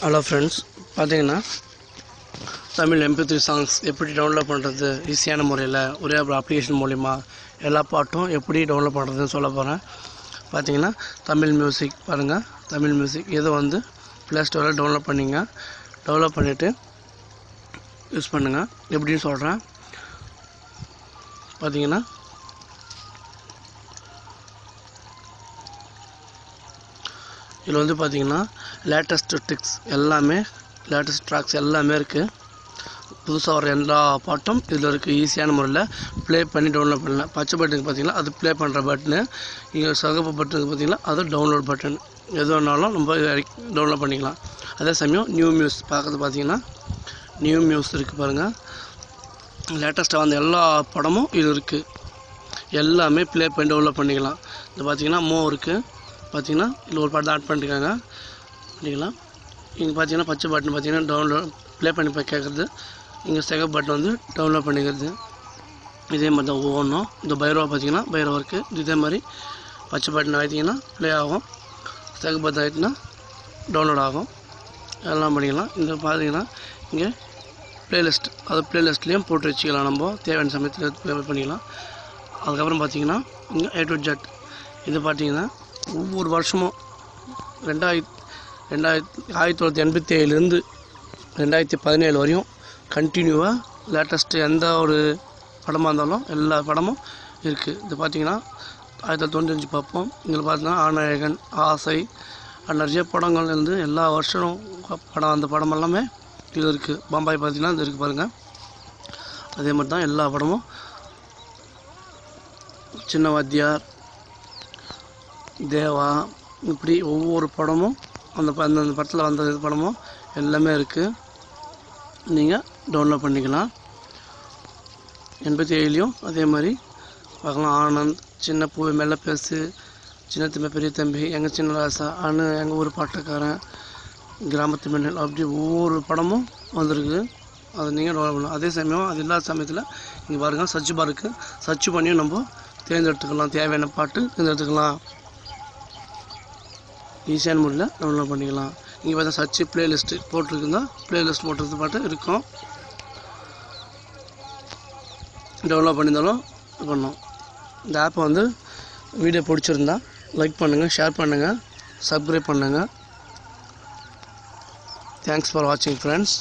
Hello friends பார்த்தீங்கன்னா Tamil MP three songs எப்படி download பண்ணுறது ஈஸியான முறையில் ஒரே ஒரு அப்ளிகேஷன் மூலிமா எல்லா பாட்டும் எப்படி டவுன்லோட் பண்ணுறதுன்னு சொல்ல போகிறேன் பார்த்தீங்கன்னா தமிழ் மியூசிக் பாருங்கள் தமிழ் மியூசிக் இதை வந்து ப்ளே ஸ்டோரில் டவுன்லோட் பண்ணிங்க டவுன்லோட் பண்ணிவிட்டு யூஸ் பண்ணுங்கள் எப்படின்னு சொல்கிறேன் பார்த்தீங்கன்னா இதில் வந்து பார்த்தீங்கன்னா லேட்டஸ்ட் ட்ரிக்ஸ் எல்லாமே லேட்டஸ்ட் ட்ராக்ஸ் எல்லாமே இருக்குது புதுசாக வர எல்லா பாட்டும் இதில் இருக்குது ஈஸியான முறையில் ப்ளே பண்ணி டவுன்லோட் பண்ணலாம். பச்சை பட்டனுக்கு பார்த்தீங்கன்னா அது ப்ளே பண்ணுற பட்டனு இங்கே சகப்பு பட்டனுக்கு பார்த்தீங்கன்னா அது டவுன்லோட் பட்டன் எது வேணாலும் நம்ம டவுன்லோட் பண்ணிக்கலாம். அதே சமயம் நியூ மியூஸ் பார்க்குறது பார்த்தீங்கன்னா நியூ மியூஸ் இருக்குது பாருங்கள் லேட்டஸ்ட்டாக வந்த எல்லா படமும் இது இருக்குது எல்லாமே ப்ளே பண்ணி டவுன்லோட் பண்ணிக்கலாம். இது பார்த்திங்கன்னா மோ இருக்குது பார்த்தீங்கன்னா இதில் ஒரு பாட்டு ஆட் பண்ணிருக்காங்க. பண்ணிக்கலாம். இங்கே பார்த்தீங்கன்னா பச்சை பட்டன் பார்த்தீங்கன்னா டவுன்லோட் ப்ளே பண்ணி போய் கேட்குறது இங்கே சிகப்பு பட்டன் வந்து டவுன்லோட் பண்ணிக்கிறது. இதே மாதிரி தான் ஒவ்வொன்றும். இந்த பைரோ பார்த்தீங்கன்னா பைரோ இருக்குது இதே மாதிரி பச்சை பட்டன் ஆகிட்டிங்கன்னா ப்ளே ஆகும். சிகப்பு பட்டன் ஆகிட்டுனா டவுன்லோட் ஆகும். எல்லாம் பண்ணிக்கலாம். இந்த பார்த்தீங்கன்னா இங்கே ப்ளேலிஸ்ட் அது ப்ளேலிஸ்ட்லேயும் போட்டு வச்சுக்கலாம் நம்ம. தேவையான சமயத்தில் ப்ளே பண்ணிக்கலாம். அதுக்கப்புறம் பார்த்தீங்கன்னா இங்கே ஏ டு ஜெட் இது பார்த்தீங்கன்னா ஒவ்வொரு வருஷமும் ரெண்டாயிரத்தி ரெண்டாயிரத்தி ஆயிரத்தி தொள்ளாயிரத்தி எண்பத்தி ஏழுலேருந்து ரெண்டாயிரத்தி பதினேழு வரையும் கண்டினியூவாக லேட்டஸ்ட்டு எந்த ஒரு படமாக இருந்தாலும் எல்லா படமும் இருக்குது இது பார்த்தீங்கன்னா ஆயிரத்தி தொள்ளாயிரத்தி தொண்ணூத்தஞ்சு பார்ப்போம். இதில் பார்த்தீங்கன்னா ஆநாயகன் ஆசை நிறைய படங்கள் இருந்து எல்லா வருஷமும் படம் அந்த படம் எல்லாமே இது இருக்குது பம்பாய் பார்த்தீங்கன்னா இது இருக்குது பாருங்கள் அதே மாதிரி தான் எல்லா படமும். சின்ன வாத்தியார் தேவா இப்படி ஒவ்வொரு படமும் அந்த ப- அந்தந்த படத்தில் வந்த இது படமும் எல்லாமே இருக்குது நீங்கள் டவுன்லோட் பண்ணிக்கலாம். எண்பத்தி ஏழுலேயும் அதே மாதிரி. பார்க்கலாம். ஆனந்த் சின்ன பூ மெல்ல பேசு. சின்ன தம்பி பெரிய தம்பி எங்கள் சின்ன ராசா அணு எங்கள் ஊர் பாட்டக்காரன் கிராமத்து மின்னல் அப்படி ஒவ்வொரு படமும் வந்திருக்கு. அதை நீங்கள் டவுன்லோட் பண்ணலாம். அதே சமயம் அது இல்லாத சமயத்தில் இங்கே பாருங்கள் சர்ச் பாருக்கு. சர்ச் பண்ணியும் நம்ம தேர்ந்தெடுத்துக்கலாம். தேவையான பாட்டு தேர்ந்தெடுத்துக்கலாம். ஈஸியான முறையில் டவுன்லோட் பண்ணிக்கலாம். இங்கே பார்த்தா சர்ச் பிளேலிஸ்ட்டு போட்டிருக்குங்க பிளேலிஸ்ட் போட்டது பாட்டு இருக்கும். டவுன்லோட் பண்ணியிருந்தாலும் இது பண்ணோம் இந்த ஆப்பை வந்து வீடியோ பிடிச்சிருந்தா லைக் பண்ணுங்கள் ஷேர் பண்ணுங்கள் சப்ஸ்கிரைப் பண்ணுங்கள் தேங்க்ஸ் ஃபார் வாட்சிங் ஃப்ரெண்ட்ஸ்